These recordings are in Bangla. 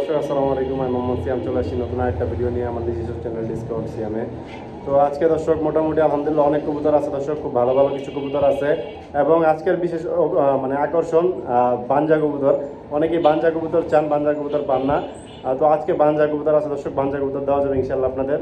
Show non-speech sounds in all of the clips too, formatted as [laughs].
দর্শক, আসসালামু আলাইকুম। আমি মোহাম্মদ সিয়াম চলে আসছি নতুন একটা ভিডিও নিয়ে আমাদের নিজস্ব চ্যানেল ডিসকাউন্ট সিয়ামে তো আজকে দর্শক, মোটামুটি আলহামদুলিল্লাহ অনেক কবুতর আছে দর্শক, খুব ভালো ভালো কিছু কবুতর আছে। এবং আজকের বিশেষ মানে আকর্ষণ বাঞ্জা কবুতর। অনেকেই বাঞ্জা কবুতর চান, বাঞ্জা কবুতর পান না। তো আজকে বাঞ্জা কবুতর আছে দর্শক, বাঞ্জা কবুতর দেওয়া যাবে ইনশাল্লাহ আপনাদের।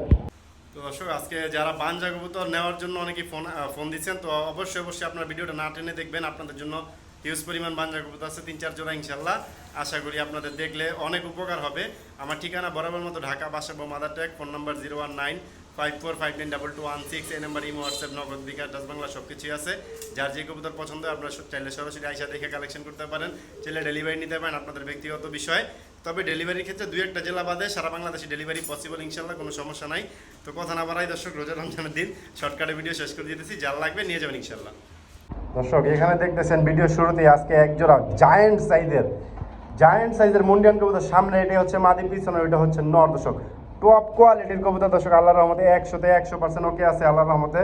তো দর্শক, আজকে যারা বাঞ্জা কবুতর নেওয়ার জন্য অনেকেই ফোন ফোন দিচ্ছেন, তো অবশ্যই অবশ্যই আপনার ভিডিওটা না টেনে দেখবেন। আপনাদের জন্য হিউজ পরিমাণ বাঞ্জা কবুতর আছে, তিন, চার জোড়া ইনশাল্লাহ আশা করি আপনাদের দেখলে অনেক উপকার হবে। আমার ঠিকানা বরাবর মতো Dhaka Basabo Madartek phone number zero one nine five four five nine double two one six, এই number Imo, WhatsApp, Nagad Bkash, Dutch Bangla সব কিছুই আছে। যার যে কবুতর পছন্দ আপনার চাইলে সরাসরি আইসা দেখে কালেকশন করতে পারেন, চাইলে ডেলিভারি নিতে পারেন আপনাদের ব্যক্তিগত বিষয়। তবে ডেলিভারির ক্ষেত্রে দুই একটা জেলা বাদে সারা বাংলাদেশে ডেলিভারি পসিবল ইনশাল্লাহ কোনো সমস্যা নাই। তো কথা না বাড়াই দর্শক রোজা রমজানের দিন শর্টকাটে ভিডিও শেষ করে দিতেছি, যার লাগবে নিয়ে যাবেন ইনশাল্লাহ দর্শক, এখানে দেখতেছেন ভিডিও শুরুতে আজকে একজোড়া জায়েন্ট সাইজের জায়েন্ট সাইজের মুন্ডিয়ান কবুতর। সামনে এটা হচ্ছে মাদি পিছনে ওইটা হচ্ছে নর। দর্শক টপ কোয়ালিটির কবুতর দর্শক আল্লাহ রহমতে একশোতে একশো পার্সেন্ট ওকে আছে আল্লাহ রহমতে।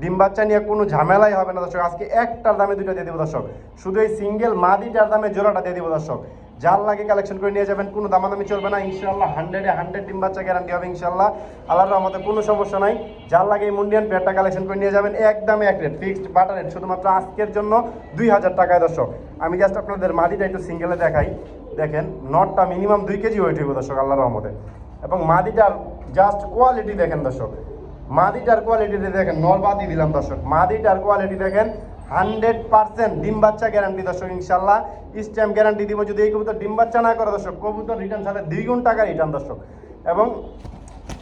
ডিম বাচ্চা নিয়ে কোনো ঝামেলাই হবে না দর্শক, আজকে একটার দামে দুইটা দিয়ে দেবো দর্শক। শুধু এই সিঙ্গেল মাদিটার দামে জোড়াটা দিয়ে দেবো দর্শক। যার লাগে কালেকশন করে নিয়ে যাবেন, কোনো দামাদামি চলবে না ইনশাল্লাহ হান্ড্রেডে হান্ড্রেড ডিম বাচ্চা গ্যারান্টি হবে ইনশাল্লাহ আল্লাহর রহমতে কোনো সমস্যা নাই। যার লাগে এই মুন্ডিয়ান পেয়ারটা কালেকশন করে নিয়ে যাবেন, একদম এক রেট ফিক্সড বাটার রেট শুধুমাত্র আজকের জন্য দুই হাজার টাকায় দর্শক। আমি জাস্ট আপনাদের মাদিটা একটু সিঙ্গেলে দেখাই। দেখেন নটটা মিনিমাম দুই কেজি ওয়েট হইব দর্শক, আল্লাহর রহমতে। এবং মাদিটার জাস্ট কোয়ালিটি দেখেন দর্শক। মাদিটার কোয়ালিটি দেখেন নর বাদি দিলাম দর্শক। মাদিটার কোয়ালিটি দেখেন হান্ড্রেড পার্সেন্ট ডিম বাচ্চা গ্যারান্টি দর্শক ইনশাল্লাহ স্ট্যাম্প গ্যারান্টি দিব। যদি এই কবুতর ডিম বাচ্চা না করে দর্শক, কবুতর রিটার্ন সাথে দ্বিগুণ টাকা রিটার্ন দর্শক। এবং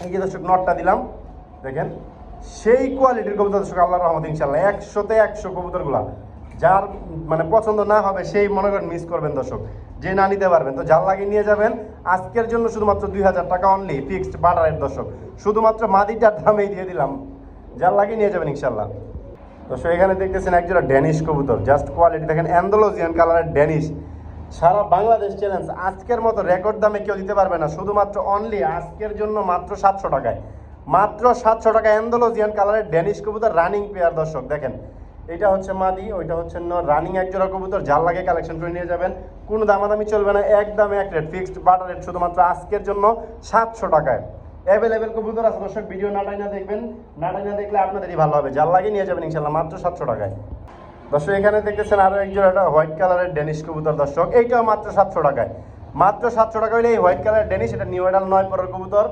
এই যে দর্শক নটটা দিলাম, দেখেন, সেই কোয়ালিটির কবুতর দর্শক আল্লাহ রহমত ইনশাল্লাহ একশোতে একশো কবুতরগুলা। যার মানে পছন্দ না হবে, সেই মনে করেন মিস করবেন দর্শক। যে না নিতে পারবেন, তো যার লাগে নিয়ে যাবেন। আজকের জন্য শুধুমাত্র দুই হাজার টাকা অনলি ফিক্সড বাটারের দর্শক। শুধুমাত্র মাদিটার দামেই দিয়ে দিলাম। যার লাগে নিয়ে যাবেন ইনশাল্লাহ দর্শক এখানে দেখতেছেন একজোড়া ড্যানিশ কবুতর জাস্ট কোয়ালিটি দেখেন অ্যান্ডোলজিয়ান কালারের ড্যানিশ সারা বাংলাদেশ চ্যালেঞ্জ আজকের মতো রেকর্ড দামে কেউ দিতে পারবে না, শুধুমাত্র অনলি আজকের জন্য মাত্র সাতশো টাকায়। মাত্র সাতশো টাকা অ্যান্ডোলজিয়ান কালারের ড্যানিশ কবুতর রানিং পেয়ার দর্শক, দেখেন। এটা হচ্ছে মাদি, ওইটা হচ্ছে রানিং এক জোড়া কবুতর, যার লাগে কালেকশন করে নিয়ে যাবেন। কোনো দামাদামি চলবে না, একদম এক রেট ফিক্সড বাটার রেট শুধুমাত্র আজকের জন্য সাতশো টাকায়। অ্যাভেলেবেল কবুতর আছে, দর্শক ভিডিও নাটাই না দেখবেন। নাটাই না দেখলে আপনাদেরই ভালো হবে। যার লাগে নিয়ে যাবেন ইনশাল্লাহ মাত্র সাতশো টাকায়। দর্শক, এখানে দেখতেছেন আরও একজন একটা হোয়াইট কালারের ডেনিশ কবুতর, দর্শক। এইটাও মাত্র সাতশো টাকায়। মাত্র সাতশো টাকা হইলে এই হোয়াইট কালারের ডেনিশ, এটা নিউ এডাল নয় পরের কবুতর।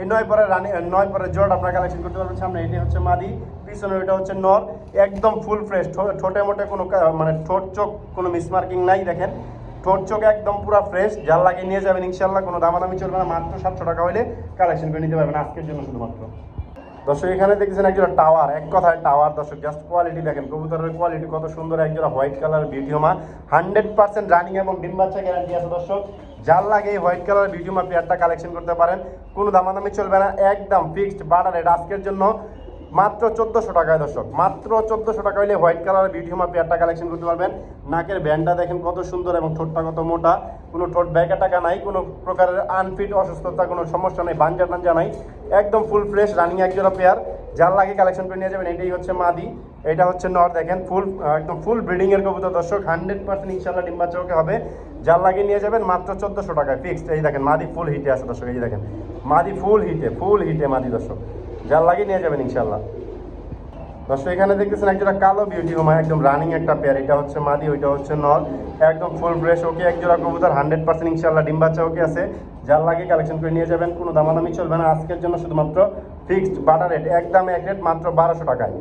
এই নয় পরের রানি নয় পরের জোট আপনারা কালেকশন করতে পারবেন সামনে। এটি হচ্ছে মাদি, পিছনে ওইটা হচ্ছে নর। একদম ফুল ফ্রেশ ঠোঁটে মোটে কোনো মানে ঠোঁট চোখ কোনো মিসমার্কিং নাই, দেখেন। ঠোঁট চোখ একদম পুরো ফ্রেশ যার লাগিয়ে নিয়ে যাবেন ইনশাল্লাহ কোনো দামাদামি চলবে না, মাত্র সাতশো টাকা হলে কালেকশন করে নিতে পারবেন আজকের জন্য শুধুমাত্র। দর্শক, এখানে দেখছেন একজোড়া টাওয়ার এক কথায় টাওয়ার দর্শক জাস্ট কোয়ালিটি দেখেন, কবুতরের কোয়ালিটি কত সুন্দর, একজোড়া white colour beauty homer hundred percent running এবং ডিম বাচ্চা গ্যারান্টি আছে, দর্শক। যার লাগে এই হোয়াইট কালার বিউটিওমা পেয়ারটা কালেকশন করতে পারেন, কোনো দামাদামি চলবে না, একদম ফিক্সড বাটার আজকের জন্য। মাত্র চোদ্দোশো টাকায় দর্শক, মাত্র চোদ্দোশো টাকা হলে হোয়াইট কালার বিউটিওমা পেয়ারটা কালেকশন করতে পারবেন। নাকের ব্যান্ডটা দেখেন কত সুন্দর এবং ঠোঁটটা কত মোটা। কোনো ঠোঁট ব্যাগা টাকা নাই, কোনো প্রকারের আনফিট অসুস্থতা, কোনো সমস্যা নেই, বাঞ্জা টাঞ্জা নাই। একদম ফুল ফ্রেশ রানিং একজোড়া পেয়ার যার লাগে কালেকশন করে নিয়ে যাবেন, এটাই হচ্ছে মাদি। এটা হচ্ছে নর, দেখেন ফুল একদম ফুল ব্রিডিং এর কবুতর দর্শক হান্ড্রেড পার্সেন্ট ইনশাল্লাহ ডিম্বা চৌকে হবে। যার লাগে নিয়ে যাবেন মাত্র চোদ্দোশো টাকায়। ফিক্সড এই দেখেন মাদি ফুল হিটে আছে দর্শক, এই দেখেন। মাদি ফুল হিটে ফুল হিটে মাদি দর্শক। যার লাগে নিয়ে যাবেন ইনশাল্লাহ দর্শক, এখানে দেখতেছেন একটা কালো বিউটি হোমা একদম রানিং একটা পেয়ার এটা হচ্ছে মাদি, ওইটা হচ্ছে নর। একদম ফুল ফ্রেশ ওকে এক জোড়া কবুতর হান্ড্রেড পার্সেন্ট ইনশাল্লাহ ডিম বাচ্চা ওকে আছে। যার লাগে কালেকশন করে নিয়ে যাবেন, কোনো দামাদামি চলবে না। আজকের জন্য শুধুমাত্র ফিক্সড বাটার রেট এক একদম এক রেট মাত্র বারোশো টাকায়।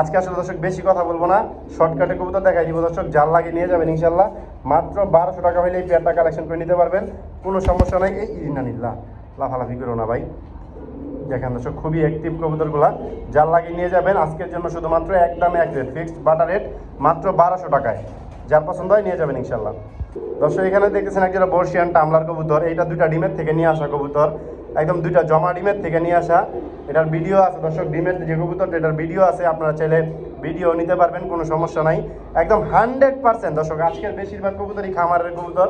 আজকে আসলে দর্শক, বেশি কথা বলব না। শর্টকাটে কবুতর দেখাই দিব দর্শক, যার লাগে নিয়ে যাবেন ইনশাল্লাহ মাত্র বারোশো টাকা হলে এই পেয়ারটা কালেকশন করে নিতে পারবেন। কোনো সমস্যা নাই, এই ইনানিল্লাহ লাফালাফি করো না ভাই। দেখেন দর্শক খুবই অ্যাক্টিভ কবুতরগুলা, যার লাগিয়ে নিয়ে যাবেন। আজকের জন্য শুধুমাত্র একদমে এক রেট ফিক্সড বাটার রেট মাত্র বারোশো টাকায়। যার পছন্দ হয় নিয়ে যাবেন ইনশাল্লাহ। দর্শক, এখানে দেখতেছেন একজন বর্ষিয়ান টামলার কবুতর। এইটা দুইটা ডিমের থেকে নিয়ে আসা কবুতর। একদম দুইটা জমা ডিমের থেকে নিয়ে আসা। এটার ভিডিও আছে দর্শক, ডিমের যে কবুতর এটার ভিডিও আছে। আপনারা চাইলে ভিডিও নিতে পারবেন, কোনো সমস্যা নাই। একদম হান্ড্রেড পার্সেন্ট দর্শক, আজকের বেশিরভাগ কবুতরই খামারের কবুতর।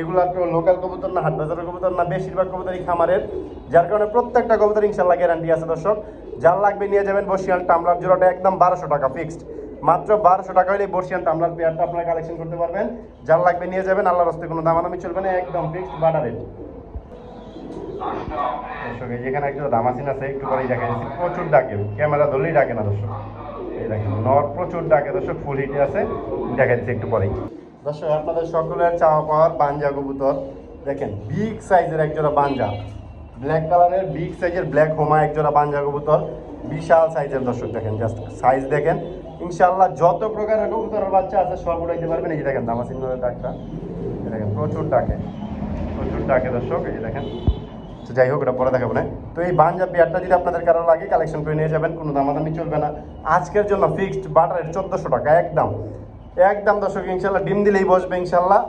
এগুলো তো লোকাল কবুতর না হাট বাজারের কবুতর না, বেশিরভাগ কবুতরই খামারের। যার কারণে প্রত্যেকটা কবুতর ইনশাল্লাহ গ্যারান্টি আছে দর্শক। যার লাগবে নিয়ে যাবেন বসিয়াল টামলার জোড়াটা একদম বারোশো টাকা ফিক্সড মাত্র বারোশো টাকা হলে বর্ষিয়ান টামলার পেয়ারটা আপনারা কালেকশন করতে পারবেন। যার লাগবে নিয়ে যাবেন, আল্লাহর হস্তে কোনো দামাদামি চলবে না, একদম ফিক্সড বাটার রেট। দর্শক, এই যেখানে একজন দামাসিন আছে, একটু পরেই দেখা যাচ্ছে প্রচুর ডাকে, ক্যামেরা ধরলেই ডাকে না দর্শক। এই দেখেন, নর প্রচুর ডাকে দর্শক ফুল হিটে আছে। দেখা যাচ্ছে একটু পরেই। দর্শক, আপনাদের সকলের চাওয়া পাওয়ার বাঞ্জা কবুতর। দেখেন বিগ সাইজের একজোড়া বাঞ্জা। ব্ল্যাক কালারের বিগ সাইজের ব্ল্যাক হোমা একজোড়া বাঞ্জা কবুতর। বিশাল সাইজের দর্শক, দেখেন জাস্ট সাইজ দেখেন। ইনশাল্লাহ যত প্রকারের কবুতরের বাচ্চা আছে, সব উঠাইতে পারবেন। এই যে দেখেন দামা দামাসিন ডাকটা দেখেন, প্রচুর ডাকে প্রচুর ডাকে দর্শক, এই যে দেখেন। তো যাই হোক, এটা পরে দেখাবো না তো এই বাঞ্জা পেয়ারটা যদি আপনাদের কারও লাগে কালেকশন করে নিয়ে যাবেন, কোনো দামাদামি চলবে না। আজকের জন্য ফিক্সড বাটারের চোদ্দোশো টাকা, একদম। একদম দর্শক, ইনশাল্লাহ ডিম দিলেই বসবে, ইনশাল্লাহ।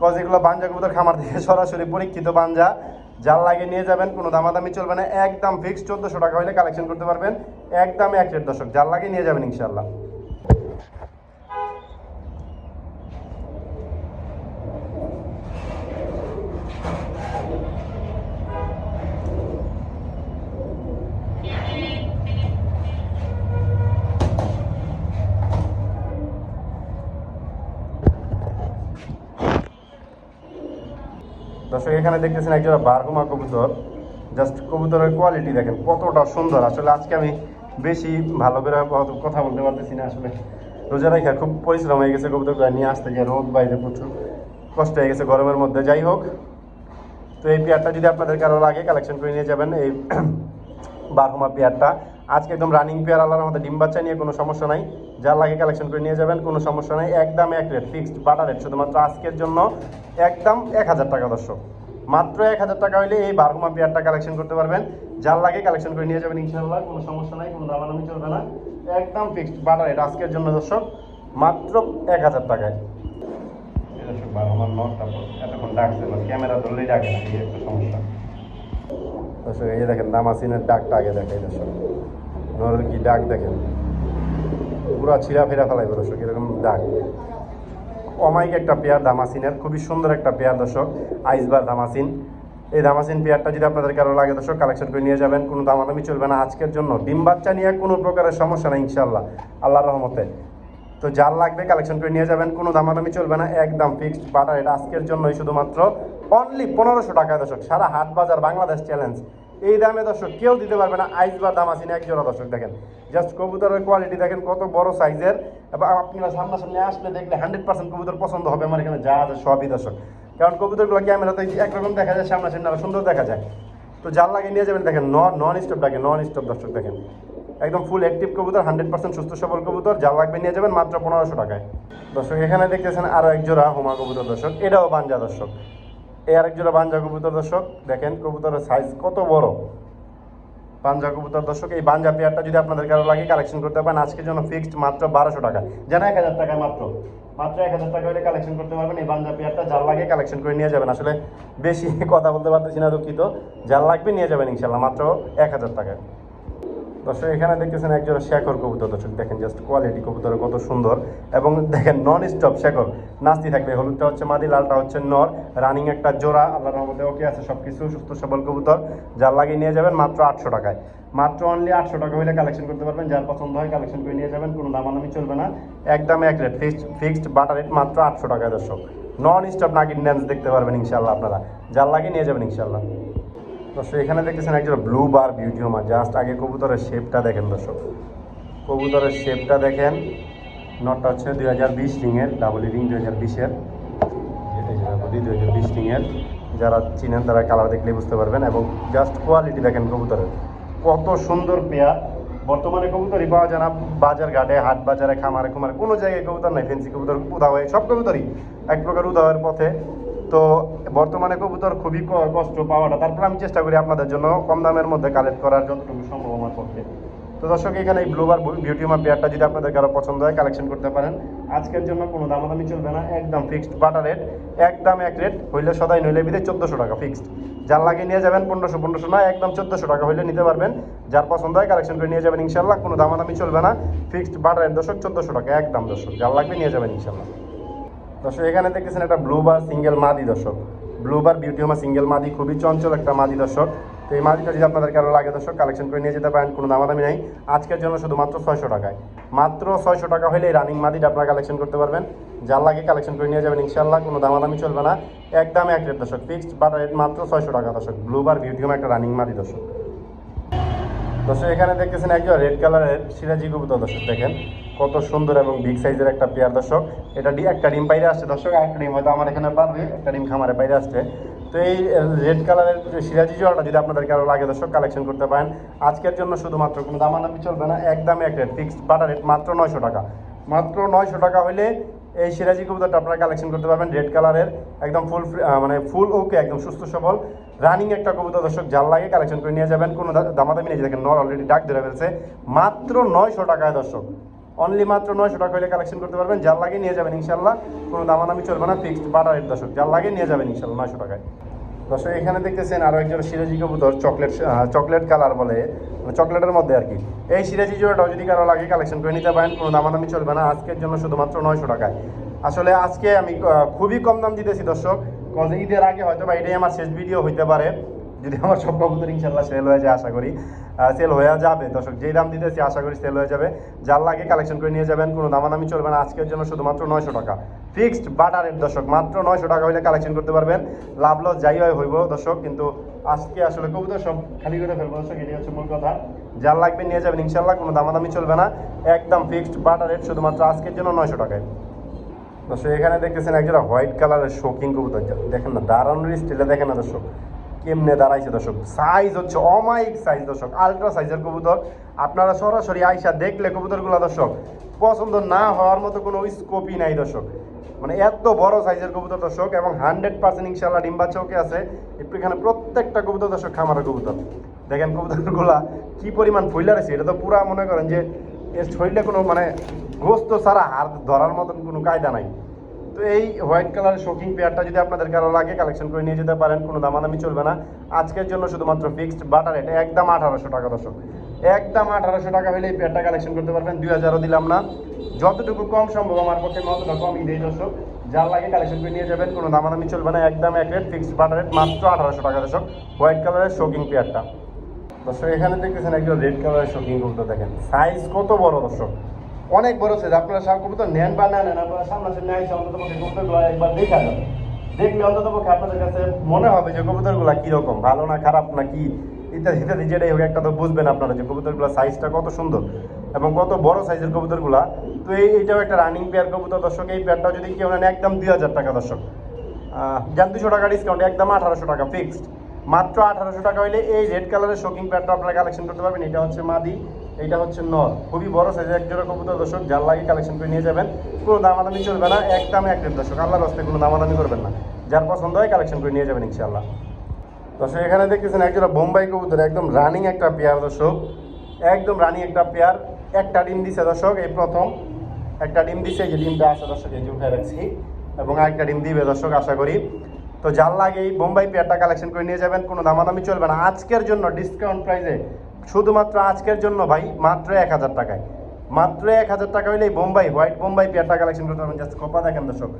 কজ এগুলো বাঞ্জা কবুতর খামার দিয়ে [laughs] সরাসরি পরীক্ষিত বাঞ্জা। জাল লাগে নিয়ে যাবেন, কোনো দামাদামি চলবে না। একদম ফিক্সড চোদ্দোশো টাকা হলে কালেকশন করতে পারবেন। একদম এক রেট দর্শক, যার লাগে নিয়ে যাবেন, ইনশাল্লাহ। দর্শক, এখানে দেখতেছেন একজোড়া বারহুমা কবুতর। জাস্ট কবুতরের কোয়ালিটি দেখেন, কতটা সুন্দর। আসলে আজকে আমি বেশি ভালো করে কথা বলতে পারতেছি না আসলে। রোজা রেখা খুব পরিশ্রম হয়ে গেছে কবুতরগুলো নিয়ে আসতে গিয়ে রোদ বাইরে প্রচুর, কষ্ট হয়ে গেছে গরমের মধ্যে। যাই হোক, তো এই পেয়ারটা যদি আপনাদের কারও লাগে কালেকশন করে নিয়ে যাবেন। এই [clears throat] বারহুমা পেয়ারটা। আজকে একদম রানিং পেয়ার আলার আমাদের ডিম বাচ্চা নিয়ে কোনো সমস্যা নাই। যার লাগে কালেকশন করে নিয়ে যাবেন, কোনো সমস্যা নাই। একদম এক রেট ফিক্সড বাটার রেট শুধুমাত্র আজকের জন্য একদম এক হাজার টাকা দর্শক। মাত্র এক হাজার টাকা হইলে এই বারহুমা পেয়ারটা কালেকশন করতে পারবেন। যার লাগে কালেকশন করে নিয়ে যাবেন ইনশাল্লাহ কোনো সমস্যা নাই, কোনো দামাদামি চলবে না। একদম ফিক্সড বাটার রেট আজকের জন্য দর্শক, মাত্র এক হাজার টাকায়। এতক্ষণ ডাকছে ক্যামেরা ধরলেই ডাকে না, এই একটা সমস্যা। দর্শক এই যে দেখেন, দামাসিনের ডাকটা আগে দেখে দর্শক। নরের কি ডাক দেখেন? পুরো ছিঁড়া ফেরা ফেলাইবে দর্শক, এরকম ডাক। অমাইক একটা পেয়ার দামাসিনের, খুবই সুন্দর একটা পেয়ার দর্শক, আইসবার দামাসিন। এই দামাসিন পেয়ারটা যদি আপনাদের কারও লাগে দর্শক কালেকশন করে নিয়ে যাবেন, কোনো দামাদামি চলবে না। আজকের জন্য ডিম বাচ্চা নিয়ে কোনো প্রকারের সমস্যা নেই ইনশাল্লাহ আল্লাহর রহমতে। তো যার লাগবে কালেকশন করে নিয়ে যাবেন, কোনো দামাদামি চলবে না, একদম ফিক্সড বাটার। এটা আজকের জন্যই শুধুমাত্র অনলি পনেরোশো টাকায় দর্শক, সারা হাট বাজার বাংলাদেশ চ্যালেঞ্জ এই দামে দর্শক কেউ দিতে পারবে না, আইস বা দাম আসিনি এক জোড়া দর্শক দেখেন। জাস্ট কবুতরের কোয়ালিটি দেখেন কত বড় সাইজের এবং আপনারা সামনাসামনি আসলে দেখলে হান্ড্রেড পার্সেন্ট কবুতর পছন্দ হবে আমার এখানে যা আছে সবই দর্শক। কারণ কবুতরগুলো ক্যামেরাতে একরকম দেখা যায়, সামনাসামনি আরও সুন্দর দেখা যায়। তো যার লাগে নিয়ে যাবেন, দেখেন নন স্টপ ডাকে নন স্টপ দর্শক দেখেন। একদম ফুল অ্যাক্টিভ কবুতর হান্ড্রেড পার্সেন্ট সুস্থ সবল কবুতর যার লাগবে নিয়ে যাবেন মাত্র পনেরোশো টাকায়। দর্শক, এখানে দেখতেছেন আরও এক জোড়া হুমা কবুতর দর্শক, এটাও বাঞ্জা দর্শক। এই আরেক জোড়া বাঞ্জা কবুতর দর্শক, দেখেন কবুতরের সাইজ কত বড়। পাঞ্জা কবুতর দর্শক, এই বাঞ্জা পেয়ারটা যদি আপনাদের কারও লাগে কালেকশন করতে পারেন, আজকের জন্য ফিক্সড মাত্র বারোশো টাকা। যেন এক হাজার টাকায় মাত্র মাত্র এক হাজার টাকা হলে কালেকশন করতে পারবেন, এই বাঞ্জা পেয়ারটা যার লাগে কালেকশন করে নিয়ে যাবেন। আসলে বেশি কথা বলতে পারতেছি না দুঃখিত, যার লাগবে নিয়ে যাবেন ইনশাল্লাহ মাত্র এক হাজার টাকায়। দর্শক এখানে দেখতেছেন একজন শেখর কবুতর। দর্শক, দেখেন জাস্ট কোয়ালিটি কবুতর কত সুন্দর। এবং দেখেন নন স্টপ শেখর। নাস্তি থাকবে, হলুদটা হচ্ছে মাদি, লালটা হচ্ছে নর। রানিং একটা জোড়া, আল্লাহর রহমতে ওকে আছে সব কিছু সুস্থ সবল কবুতর। যার লাগিয়ে নিয়ে যাবেন মাত্র আটশো টাকায়। মাত্র অনলি আটশো টাকা হলে কালেকশন করতে পারবেন, যার পছন্দ হয় কালেকশন করে নিয়ে যাবেন, কোনো দামাদামি চলবে না। একদম এক রেট ফিক্সড ফিক্সড বাটার রেট মাত্র আটশো টাকায় দর্শক। নন স্টপ নাগিন ড্যান্স দেখতে পারবেন ইনশাল্লাহ আপনারা। যার লাগিয়ে নিয়ে যাবেন ইনশাল্লাহ দর্শক এখানে দেখতেছেন একজন blue bar beauty homer just আগে কবুতরের শেপটা দেখেন দর্শক। কবুতরের শেপটা দেখেন নটটা হচ্ছে দুই হাজার বিশ রিংয়ের ডাবল রিং দুই হাজার বিশের। দুই হাজার বিশ রিংয়ের যারা চিনেন তারা কালার দেখলেই বুঝতে পারবেন। এবং জাস্ট কোয়ালিটি দেখেন কবুতরের। কত সুন্দর পেয়ার। বর্তমানে কবুতরই পাওয়া যায় না, বাজার ঘাটে, হাট বাজারে, খামারে, খুমারে, কোনো জায়গায় কবুতর নাই, ফেন্সি কবুতর উদা হয়ে সব কবুতরই এক প্রকার উদাহের পথে তো বর্তমানে কবুতর খুবই কষ্ট পাওয়াটা, তারপর আমি চেষ্টা করি আপনাদের জন্য কম দামের মধ্যে কালেক্ট করার যতটুকু সম্ভব আমার পক্ষে। তো দর্শক, এখানে এই ব্লুবার বিউটিমা পেয়ারটা যদি আপনাদের কারও পছন্দ হয় কালেকশন করতে পারেন। আজকের জন্য কোনো দামাদামি চলবে না, একদম ফিক্সড বাটার রেট একদম এক রেট হইলে সদাই নইলে বিদে চোদ্দোশো টাকা ফিক্সড যার লাগে নিয়ে যাবেন পনেরোশো পনেরোশো না, একদম চোদ্দোশো টাকা হইলে নিতে পারবেন। যার পছন্দ হয় কালেকশন করে নিয়ে যাবেন ইনশাল্লাহ কোনো দামাদামি চলবে না ফিক্সড বাটার রেট দর্শক, চোদ্দোশো টাকা, একদম দর্শক, যার লাগবে নিয়ে যাবেন ইনশাল্লাহ দর্শক, এখানে দেখতেছেন একটা ব্লু বার সিঙ্গেল মাদি দর্শক। Blue bar beauty homer single মাদি, খুবই চঞ্চল একটা মাদি দর্শক। তো এই মাদিটা যদি আপনাদের কারও লাগে দর্শক কালেকশন করে নিয়ে যেতে পারেন, কোনো দামাদামি নাই। আজকের জন্য শুধুমাত্র ছয়শো টাকায়। মাত্র ছয়শো টাকা হলে এই রানিং মাদিটা আপনারা কালেকশন করতে পারবেন। যার লাগে কালেকশন করে নিয়ে যাবেন ইনশাল্লাহ কোনো দামাদামি চলবে না। একদম এক রেট দর্শক ফিক্সড বাট রেট মাত্র ছয়শো টাকা দর্শক। ব্লু বার বিউটিউম একটা রানিং মাদি দর্শক। দর্শক, এখানে দেখতেছেন একজন রেড কালারের সিরাজি কবুতর। দর্শক, দেখেন কত সুন্দর এবং বিগ সাইজের একটা পেয়ার দর্শক। এটা একটা ডিম বাইরে আসছে, দর্শক একটা ডিম হয়তো আমার এখানে পারবে, একটা ডিম খামারে বাইরে আসছে। তো এই রেড কালারের সিরাজি জলটা যদি আপনাদের কারও লাগে, দর্শক কালেকশন করতে পারেন। আজকের জন্য শুধুমাত্র কোনো দামাদামি চলবে না একদম এক রেট ফিক্সড বাটার রেট মাত্র নয়শো টাকা। মাত্র নয়শো টাকা হলে এই সিরাজি কবুতরটা আপনারা কালেকশন করতে পারবেন রেড কালারের একদম ফুল মানে ফুল ওকে একদম সুস্থ সবল। রানিং একটা কবুতর, দর্শক জাল লাগে কালেকশন করে নিয়ে যাবেন। কোনো দামাদামি নেই যে দেখেন নর অলরেডি ডাক ধরে ফেলছে। মাত্র নয়শো টাকায়, দর্শক। অনলি মাত্র নয়শো টাকা হলে কালেকশন করতে পারবেন। জাল লাগে নিয়ে যাবেন ইনশাল্লাহ কোনো দামাদামি চলবে না ফিক্সড বাটার রেট দর্শক। জাল লাগে নিয়ে যাবেন ইনশাল্লাহ নয়শো টাকায়। দর্শক, এখানে দেখতেছেন আরও একজন সিরাজি কবুতর চকলেট চকলেট কালার বলে। মানে চকলেটের মধ্যে আর কি। এই সিরাজি জোড়াটাও যদি কারও লাগে কালেকশন করে নিতে পারেন, কোনো দামাদামি চলবে না। আজকের জন্য শুধুমাত্র নয়শো টাকায়। আসলে আজকে আমি খুবই কম দাম দিতেছি, দর্শক। কজ ঈদের আগে হয়তো বা এটাই আমার শেষ ভিডিও হইতে পারে। যদি আমার সব কবুতর ইনশাল্লাহ সেল হয়ে যায়, আশা করি সেল হয়ে যাবে। দর্শক, যেই দাম দিতেছি, আশা করি সেল হয়ে যাবে। যার লাগে কালেকশন করে নিয়ে যাবেন, কোনো দামাদামি চলবে না। আজকের জন্য শুধুমাত্র নয়শো টাকা। ফিক্সড বাটারের দর্শক, মাত্র নয়শো টাকা হলে কালেকশন করতে পারবেন। লাভ লস যাই হয় হইব, দর্শক, কিন্তু আজকে আসলে কবুতর সব খালি করে ফেলব, দর্শক এটি হচ্ছে মূল কথা। যার লাগবে নিয়ে যাবেন ইনশাল্লাহ কোনো দামাদামি চলবে না। একদম ফিক্সড বাটার রেট শুধুমাত্র আজকের জন্য নয়শো টাকায়। দর্শক এখানে দেখতেছেন একজোড়া হোয়াইট কালারের শোকিং কবুতর। দেখেন না দাঁড়ানোর স্টিলে দেখেন না দর্শক, কেমনে দাঁড়াইছে দর্শক। সাইজ হচ্ছে অমাইক সাইজ দর্শক আলট্রা সাইজের কবুতর। আপনারা সরাসরি আইসা দেখলে কবুতরগুলো দর্শক, পছন্দ না হওয়ার মতো কোনো স্কোপই নাই দর্শক। মানে এত বড় সাইজের কবুতর দর্শক এবং হান্ড্রেড পার্সেন্ট ইনশাল্লাহ ডিম্বা চৌকে আছে। এখানে প্রত্যেকটা কবুতর দর্শক খামারের কবুতর। দেখেন কবুতরগুলা কি পরিমাণ ফুইলা আছে এটা তো পুরা মনে করেন যে শরীরে কোনো মানে গোস্ত ছাড়া হাত ধরার মতন কোনো কায়দা নাই। তো এই হোয়াইট কালারের শোকিং পেয়ারটা যদি আপনাদের কারও লাগে কালেকশন করে নিয়ে যেতে পারেন, কোনো দামাদামি চলবে না। আজকের জন্য শুধুমাত্র ফিক্সড বাটার এটা একদম আঠারোশো টাকা দর্শক। একদম আঠারোশো টাকা হলে এই পেয়ারটা কালেকশন করতে পারবেন, দুই হাজারও দিলাম না। যতটুকু কম সম্ভব, আমার পক্ষে অতটা কমই দিই দর্শক। যার লাগে কালেকশন করে নিয়ে যাবেন, কোনো দামাদামি চলবে না, একদম এক রেট ফিক্সড বাটার রেট মাত্র আঠারোশো টাকা দর্শক। হোয়াইট কালারের শোকিং পেয়ারটা। দর্শক, এখানে দেখতেছেন একজন রেড কালারের শোকিং কবুতর দেখেন। সাইজ কত বড় দর্শক? অনেক বড় সাইজ আপনারা সব কবুতর নেন বা না নেন, আপনারা সামনাসামনি আইসা অন্তত পক্ষে একবার দেখা যাবে। দেখলে অন্তত পক্ষে আপনাদের কাছে মনে হবে যে কবুতরগুলো কীরকম, ভালো না খারাপ না কি? ইত্যাদি ইত্যাদি, যেটাই হোক, একটা তো বুঝবেন আপনারা যে কবুতরগুলো সাইজটা কত সুন্দর এবং কত বড় সাইজের কবুতরগুলা। তো এই এইটাও একটা রানিং পেয়ার কবুতর দর্শক। এই পেয়ারটাও যদি কেউ নেন, একদম দুই হাজার টাকা দর্শক। যান দুশো টাকা ডিসকাউন্ট একদম আঠারোশো টাকা ফিক্সড মাত্র আঠারোশো টাকা হইলে এই রেড কালারের শোকিং প্যাডটা আপনারা কালেকশন করতে পারবেন। এটা হচ্ছে মাদি, এটা হচ্ছে নর। খুবই বড় সাইজের এক জোড়া কবুতর দর্শক, যার লাগে কালেকশন করে নিয়ে যাবেন। কোনো দামাদামি চলবে না, এক দামে এক রেট দর্শক। আল্লাহর রাস্তায় কোনো দামাদামি করবেন না। যার পছন্দ হয় কালেকশন করে নিয়ে যাবেন ইনশাআল্লাহ। দর্শক, এখানে দেখতেছেন একজোড়া বোম্বাই কবুতর, একদম রানিং একটা পেয়ার দর্শক। একদম রানিং একটা পেয়ার একটা ডিম দিছে দর্শক, এই প্রথম। একটা ডিম দিছে যে ডিমটা আছে দর্শক, এই যে রাখছি। এবং আরেকটা ডিম দিবে দর্শক, আশা করি। তো যার লাগে এই বোম্বাই পেয়ারটা কালেকশন করে নিয়ে যাবেন, কোনো দামাদামি চলবে না। আজকের জন্য ডিসকাউন্ট প্রাইসে শুধুমাত্র আজকের জন্য ভাই, মাত্র এক হাজার টাকায়। মাত্র এক হাজার টাকা হইলে বোম্বাই হোয়াইট বোম্বাই পেয়ারটা কালেকশন করতে পারবেন। জাস্ট খোপা দেখেন দর্শক।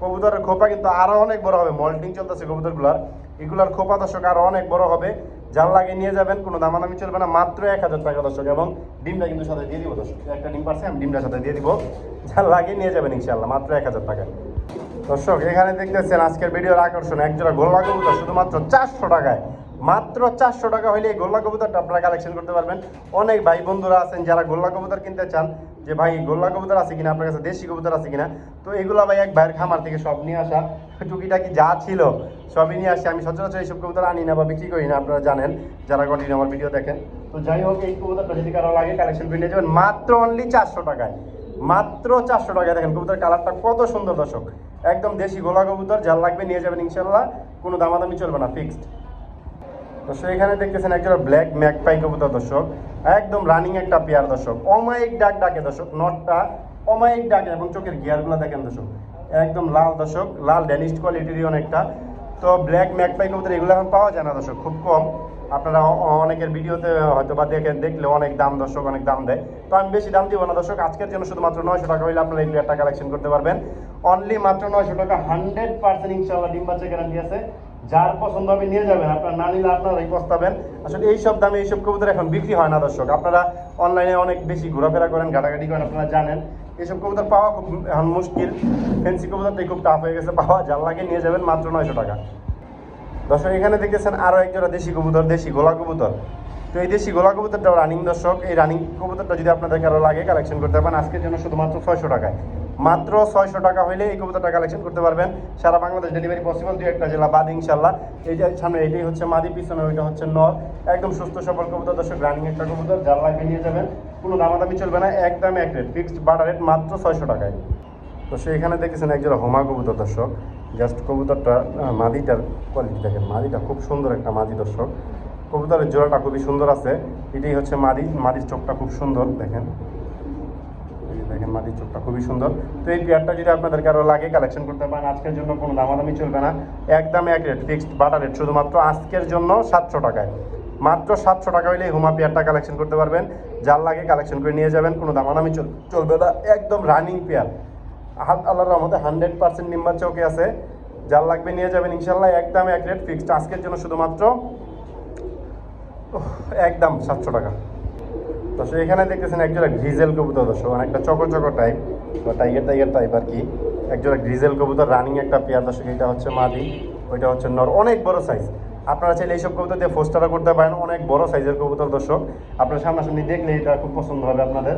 কবুতরের খোপা কিন্তু আরও অনেক বড় হবে। মল্টিং চলতেছে কবুতরগুলার। এগুলার খোপা দর্শক আরও অনেক বড় হবে। যার লাগে নিয়ে যাবেন, কোনো দামাদামি চলবে না। মাত্র এক হাজার টাকা দর্শক। এবং ডিমটা কিন্তু সাথে দিয়ে দিব দর্শক। একটা ডিম পারছে, আমি ডিমটার সাথে দিয়ে দিব। যার লাগে নিয়ে যাবেন ইনশাল্লাহ মাত্র এক হাজার টাকা দর্শক, এখানে দেখতেছেন আজকের ভিডিওর আকর্ষণ একজোড়া গোল্লা কবুতর শুধুমাত্র চারশো টাকায়। মাত্র চারশো টাকা হলে এই গোল্লা কবুতরটা আপনারা কালেকশন করতে পারবেন। অনেক ভাই বন্ধুরা আছেন যারা গোল্লা কবুতর কিনতে চান, যে ভাই গোল্লা কবুতর আছে কিনা, আপনার কাছে দেশি কবুতর আছে কিনা, তো এগুলা ভাই এক ভাইয়ের খামার থেকে সব নিয়ে আসা। টুকিটাকি যা ছিল সবই নিয়ে আসি। আমি সচরাচর এইসব কবুতর আনি না বা বিক্রি করি না, আপনারা জানেন, যারা কন্টিনিউ আমার ভিডিও দেখেন। তো যাই হোক, এই কবুতরটা যদি কারও লাগে কালেকশন নিয়ে যাবেন। মাত্র অনলি চারশো টাকায়। মাত্র চারশো টাকায় দেখেন কবুতর কালারটা কত সুন্দর দর্শক। একদম দেশি গোলা কবুতর, যার লাগবে নিয়ে যাবেন ইনশাল্লাহ কোনো দামাদামি চলবে না ফিক্সড দর্শক, এখানে দেখতেছেন একজন ব্ল্যাক ম্যাকপাই কবুতর দর্শক। একদম রানিং একটা পেয়ার দর্শক। অমায়িক ডাক ডাকে দর্শক, নটটা অমায়িক ডাকে এবং চোখের গিয়ারগুলো দেখেন দর্শক। একদম লাল দর্শক, লাল ড্যানিস্ট কোয়ালিটির অনেকটা তো ব্ল্যাক ম্যাকপাই কবুতর এগুলো এখন পাওয়া যায় না দর্শক, খুব কম। আপনারা অনেকের ভিডিওতে হয়তো বা দেখে দেখলে অনেক দাম দর্শক, অনেক দাম দেয়। তো আমি বেশি দাম দিব না দর্শক। আজকের জন্য শুধুমাত্র নয়শো টাকা হইলে আপনারা এই পেয়ারটা কালেকশন করতে পারবেন। অনলি মাত্র নয়শো টাকা হান্ড্রেড পার্সেন্ট ইনশাল্লাহ ডিম বাচ্চা গ্যারান্টি আছে। যার পছন্দ হবে নিয়ে যাবেন, আপনার না নিলে আপনারাই পস্তাবেন। আসলে এইসব দামে এইসব কবুতর এখন বিক্রি হয় না দর্শক। আপনারা অনলাইনে অনেক বেশি ঘোরাফেরা করেন, ঘাটাঘাটি করেন, আপনারা জানেন। এইসব কবুতর পাওয়া খুব এখন মুশকিল। ফেন্সি কবুতরটাই খুব টাফ হয়ে গেছে। পাওয়া যার লাগে নিয়ে যাবেন মাত্র নয়শো টাকা। দর্শক, এখানে দেখতেছেন আরও একজোড়া দেশি কবুতর, দেশি গোলা কবুতর। তো এই দেশি গোলা কবুতরটা রানিং দর্শক, এই রানিং কবুতরটা যদি আপনাদের কারও লাগে কালেকশন করতে পারেন আজকের জন্য শুধুমাত্র ছয়শো টাকায়। মাত্র ছয়শো টাকা হলে এই কবুতরটা কালেকশন করতে পারবেন। সারা বাংলাদেশ ডেলিভারি পসিবল দুই একটা জেলা বাদ ইনশাল্লাহ এই যে সামনে এটাই হচ্ছে মাদি, পিছনে ওইটা হচ্ছে নর একদম সুস্থ, সবল কবুতর দর্শক রানিং একটা কবুতর। যার লাগবে নিয়ে যাবেন, কোনো দামাদামি চলবে না, একদম এক রেট ফিক্সড বাটার রেট মাত্র ছয়শো টাকায়। তো সেখানে দেখতেছেন একজোড়া হোমা কবুতর দর্শক। জাস্ট কবুতরটা মাদিটার কোয়ালিটি দেখেন। মাদিটা খুব সুন্দর একটা মাদি দর্শক। কবুতরের জোড়াটা খুবই সুন্দর আছে। এটাই হচ্ছে মাদি। মাদির চোখটা খুব সুন্দর, দেখেন। দেখেন মাদির চোখটা খুবই সুন্দর। তো এই পেয়ারটা যদি আপনাদেরকে আরও লাগে কালেকশন করতে পারেন, আজকের জন্য কোনো দামাদামি চলবে না। একদম এক রেট ফিক্সড বাটার রেট শুধুমাত্র আজকের জন্য সাতশো টাকায়। মাত্র সাতশো টাকা হলে হুমা পেয়ারটা কালেকশন করতে পারবেন। যার লাগে কালেকশন করে নিয়ে যাবেন, কোনো দামাদামি চল- চলবে না। একদম রানিং পেয়ার হাত আল্লাহর রহমতে হান্ড্রেড পার্সেন্ট নিম্বার চৌকে আছে। যার লাগবে নিয়ে যাবেন ইনশাল্লাহ একদম এক রেট ফিক্সড। আজকের জন্য শুধুমাত্র একদম সাতশো টাকা। দর্শক, এখানে দেখতেছেন একজোড়া গ্রিজেল কবুতর, দর্শক একটা চকর চকর টাইপ বা টাইগার টাইগার টাইপ আর কি। একজোড়া গ্রিজেল কবুতর রানিং একটা পেয়ার দর্শক, এটা হচ্ছে মাদি, ওইটা হচ্ছে নর, অনেক বড় সাইজ আপনারা চাইলে এইসব কবুতর দিয়ে ফোস্টারও করতে পারেন, অনেক বড় সাইজের কবুতর, দর্শক। আপনার সামনাসামনি দেখলে এটা খুব পছন্দ হবে আপনাদের।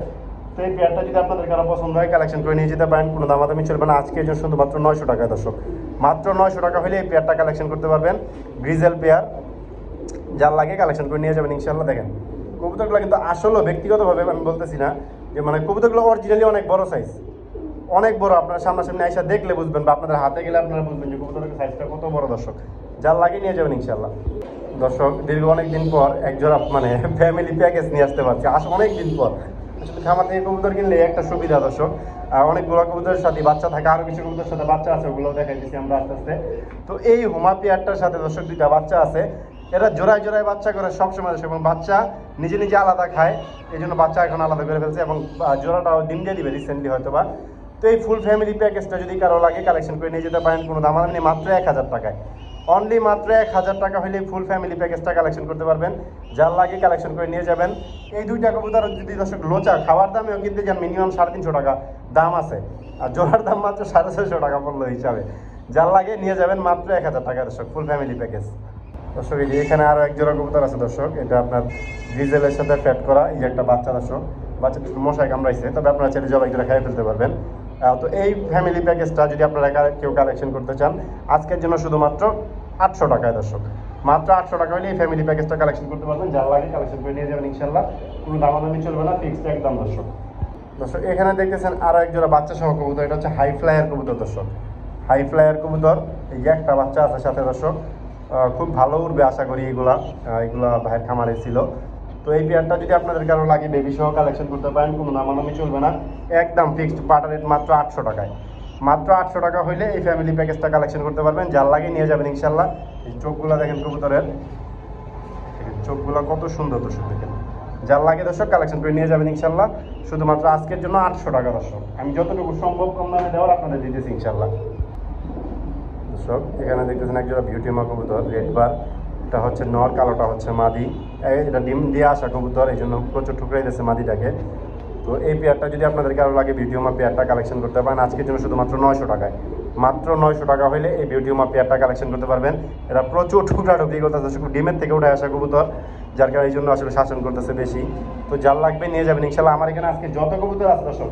তো এই পেয়ারটা যদি আপনাদের কারও পছন্দ হয় কালেকশন করে নিয়ে যেতে পারেন। কোনো দামাদামি চলবে না। আজকে জন্য শুধুমাত্র নয়শো টাকা দর্শক। মাত্র নয়শো টাকা হলে এই পেয়ারটা কালেকশন করতে পারবেন। গ্রিজেল পেয়ার যার লাগে কালেকশন করে নিয়ে যাবেন ইনশাল্লাহ দেখেন, কবুতরগুলো কিন্তু আসলেও ব্যক্তিগতভাবে আমি বলতেছি না যে মানে কবুতরগুলো অরিজিনালি অনেক বড় সাইজ অনেক বড়, আপনারা সামনাসামনি আইসা দেখলে বুঝবেন বা আপনাদের হাতে গেলে আপনারা বুঝবেন যে, কবুতরের সাইজটা কত বড় দর্শক। যার লাগে নিয়ে যাবেন ইনশাল্লাহ দর্শক, দীর্ঘ অনেক দিন পর একজোড়া মানে ফ্যামিলি প্যাকেজ নিয়ে আসতে পারছি। আস অনেক দিন পর। আসলে খামার থেকে কবুতর কিনলে একটা সুবিধা দর্শক। অনেকগুলো কবুতরের সাথে বাচ্চা থাকে আরও কিছু কবুতরের সাথে বাচ্চা আছে ওগুলো দেখাই দিচ্ছি আমরা আস্তে আস্তে। তো এই হোমা পেয়ারটার সাথে দর্শক দুইটা বাচ্চা আছে। এরা জোড়ায় জোড়ায় বাচ্চা করে সবসময় আসে এবং বাচ্চা নিজে নিজে আলাদা খায়। এই জন্য বাচ্চা এখন আলাদা করে ফেলছে এবং জোড়াটাও ডিম দিয়ে দিবে রিসেন্টলি হয়তো তো এই ফুল ফ্যামিলি প্যাকেজটা যদি কারও লাগে কালেকশন করে নিয়ে যেতে পারেন। কোনো দামাদামি নেই, মাত্র এক হাজার টাকায়। অনলি মাত্র এক হাজার টাকা হলে ফুল ফ্যামিলি প্যাকেজটা কালেকশন করতে পারবেন। যার লাগে কালেকশন করে নিয়ে যাবেন। এই দুইটা কবুতর যদি দর্শক লোচা, খাওয়ার দামেও কিন্তু যান মিনিমাম সাড়ে তিনশো টাকা। দাম আছে। আর জোড়ার দাম মাত্র সাড়ে ছয়শো টাকা পড়ল হিসাবে। যার লাগে নিয়ে যাবেন মাত্র এক হাজার টাকা দর্শক ফুল ফ্যামিলি প্যাকেজ দর্শক, এই এখানে আরও এক জোড়া কবুতর আছে দর্শক। এটা আপনার ডিজেলের সাথে ফ্যাট করা, এই যে একটা বাচ্চা দর্শক। একটু মশায় কামড়াইছে। তবে আপনারা চাইলে জবাই করে খাইয়ে ফেলতে পারবেন। তো এই ফ্যামিলি প্যাকেজটা যদি আপনারা কেউ কালেকশন করতে চান, আজকের জন্য শুধুমাত্র আটশো টাকায় দর্শক। মাত্র আটশো টাকা হলে এই ফ্যামিলি প্যাকেজটা কালেকশন করতে পারবেন। যার লাগে কালেকশন করে নিয়ে যাবেন ইনশাল্লাহ। কোনো দামাদামি চলবে না ফিক্সড একদম দর্শক। দর্শক, এখানে দেখতেছেন আরও এক জোড়া বাচ্চা সহ কবুতর। এটা হচ্ছে হাই ফ্লায়ার কবুতর দর্শক। হাই ফ্লায়ার কবুতর, এই একটা বাচ্চা আছে সাথে দর্শক। খুব ভালো উঠবে আশা করি এগুলা। এগুলা ভাইয়ের খামারে ছিল। তো এই পেয়ারটা যদি আপনাদের কারও লাগে বেবি সহ কালেকশন করতে পারেন, কোনো নামানামি চলবে না। একদম ফিক্সড পাটা রেট মাত্র আটশো টাকায়। মাত্র আটশো টাকা হইলে এই ফ্যামিলি প্যাকেজটা কালেকশন করতে পারবেন। যার লাগে নিয়ে যাবেন ইনশাল্লাহ। এই চোখগুলো দেখেন কবুতরের। চোখগুলো কত সুন্দর দর্শক, দেখেন। যার লাগে দর্শক কালেকশন করে নিয়ে যাবেন ইনশাল্লাহ। শুধুমাত্র আজকের জন্য আটশো টাকা দর্শক। আমি যতটুকু সম্ভব কম দামে দেওয়ার আপনাদের দিতেছি ইনশাল্লাহ। দর্শক, এখানে দেখতেছেন একজোড়া বিউটি মা কবুতর রেড বার এটা হচ্ছে নর, কালোটা হচ্ছে মাদি। এটা ডিম দিয়ে আসা কবুতর, এই জন্য প্রচুর ঠুকরাই দিয়েছে মাদিটাকে। তো এই পেয়ারটা যদি আপনাদের কারও লাগে বিউটিউমা পেয়ারটা কালেকশন করতে পারেন। আজকের জন্য শুধুমাত্র নয়শো টাকায়। মাত্র নয়শো টাকা হলে এই বিউটিউমা পেয়ারটা কালেকশন করতে পারবেন। এটা প্রচুর টুকরা টুকরি করতেছে ডিমের থেকে উঠে আসা কবুতর, যার কারণে এই জন্য আসলে শাসন করতেছে বেশি। তো যার লাগবে নিয়ে যাবেন। ইনশাল্লাহ আমার এখানে আজকে যত কবুতর আছে দর্শক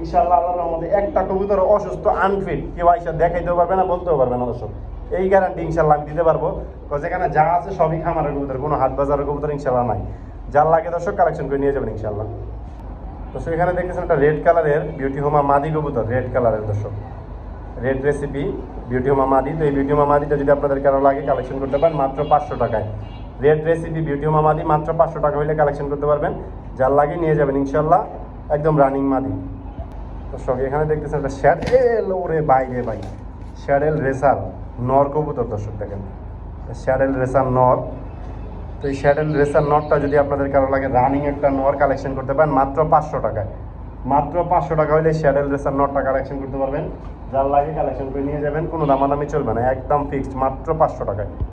ইনশাল্লাহ আল্লাহর রহমতে একটা কবুতর অসুস্থ আনফিট কেউ আইসা দেখাইতেও পারবে না, বলতেও পারবে না দর্শক। এই গ্যারান্টি ইনশাল্লাহ আমি দিতে পারব। যেখানে যা আছে সবই খামারের কবুতর, কোনো হাট বাজারের কবুতর ইনশাল্লাহ নাই। যার লাগে দর্শক কালেকশন করে নিয়ে যাবেন ইনশাল্লাহ। দর্শক, এখানে দেখতেছেন একটা রেড কালারের বিউটি হোমা মাদি কবুতর রেড কালারের দর্শক। রেড রেসিপি বিউটি হোমা মাদি তো এই বিউটি হোমা মাদিটা যদি আপনাদের কারও লাগে কালেকশন করতে পারেন মাত্র পাঁচশো টাকায়। রেড রেসিপি বিউটি হোমা মাদি মাত্র পাঁচশো টাকা হইলে কালেকশন করতে পারবেন। যার লাগে নিয়ে যাবেন ইনশাল্লাহ, একদম রানিং মাদি দর্শক, এখানে দেখতেছেন একটা শ্যাডেল ওরে বাইরে বাই শ্যাডেল রেসার নর কবুতর, দর্শক দেখেন। শ্যাডেল রেসার নর। তো এই শ্যাডেল রেসার নরটা যদি আপনাদের কারও লাগে রানিং একটা নর কালেকশন করতে পারেন, মাত্র পাঁচশো টাকায়। মাত্র পাঁচশো টাকা হলে শ্যাডেল রেসার নটটা কালেকশন করতে পারবেন। যার লাগে কালেকশন করে নিয়ে যাবেন, কোনো দামাদামি চলবে না, একদম ফিক্সড মাত্র পাঁচশো টাকায়।